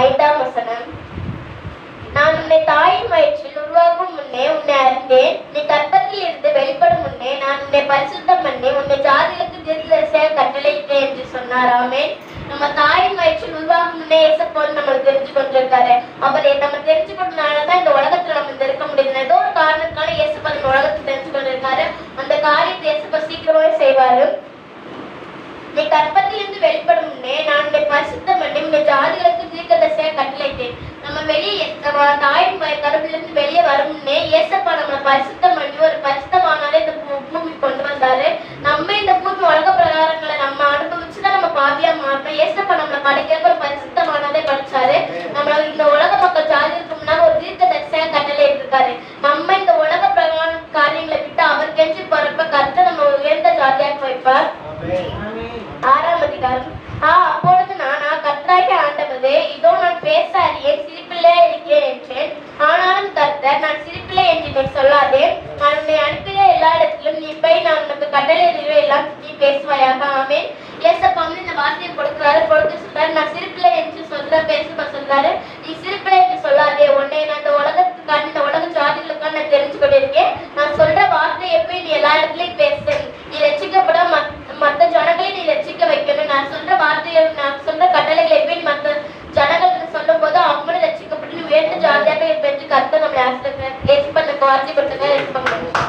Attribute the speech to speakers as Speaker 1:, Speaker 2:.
Speaker 1: ஐந்தாம் வசனம். நான் உன்னை தாயின் வயிற்றில் உருவாகும் முன்னே உன்னை அறிந்தேன். நீ கற்பத்தில் இருந்து வெளிப்படும் முன்னே நான் உன்னை பரிசுத்தம் பண்ணி உன்னை ஜாதிகளுக்கு தீர்க்கதரிசியாக கட்டளையிட்டேன் என்று சொன்னார். ஆமே நம்ம தாயின் வயிற்றில் உருவாகும் முன்னே ஏசப்போன்னு நம்ம தெரிஞ்சு கொண்டிருக்காரு. அவரை நம்ம தெரிஞ்சு கொண்டனாலதான் இந்த உலகத்துல நம்ம இருக்க முடியுது. ஏதோ ஒரு காரணத்துக்கான ஏசப்பா இந்த உலகத்தை தெரிஞ்சு கொண்டிருக்காரு. அந்த காரியத்தை ஏசப்பா சீக்கிரமே செய்வாரு. நீ கற்பத்திலிருந்து வெளிப்படும் முன்னே நான் உன்னை பரிசுத்தம் பண்ணி உன்னை ஜாதி வெளியே நம்ம தாயின் கருவிலிருந்து வெளியே வரும் முன்னே ஏசப்பா நம்மளை பரிசுத்தம் பண்ணி ஒரு பரிசுத்தமானாலே இந்த பூமி கொண்டு வந்தாரு. நம்ம இந்த பூமி உலக பிரகாரங்களை நம்ம அனுபவிச்சுதான் நம்ம பாவியா மாறணும். ஏசப்பா நம்மளை படைக்க ஒரு பரிசுத்தமானதே படிச்சாரு. நம்மள இந்த உலக மக்கள் ஜாதிக்கு முன்னாடி ஒரு தீர்க்க தரிசன கட்டளை இருக்காரு நம்ம இந்த உலக பிரகார காரியங்களை விட்டு அவர் கெஞ்சி போறப்ப கருத்தை நம்ம உயர்ந்த ஜாதியாக வைப்பார். ஆறாம் அதிகாரம். ஆ அப்பொழுது நான் கர்த்தராகிய ஆண்டவரே இதோ சொல்லாதே. நான் அனுப்பிய எல்லா இடத்திலும் நீ போய் நான் உனக்கு கட்டளையிடுவே எல்லாம் நீ பேசுவாயாக. ஆமே ஏசப்பா வந்து இந்த வார்த்தையை கொடுக்குறாரு. கொடுத்து சொல்றாரு நான் சிரிப்புல என்று சொல்ற பேசப்பா சொல்றாரு நீ சிரிப்புல என்று சொல்லாதே. உன்னை நான் இந்த உலகத்துக்கான இந்த உலக ஜாதிகளுக்கான நான் தெரிஞ்சு கொண்டிருக்கேன் நான் சொல்ற வார்த்தையை எப்போ நீ எல்லா இடத்துலையும் பேசு. நீ ரசிக்கப்பட மத்த ஜனங்களையும் நீ ரசிக்க வைக்கணும். நான் சொல்ற வார்த்தையை நான் வார்த்தை கொடுத்தது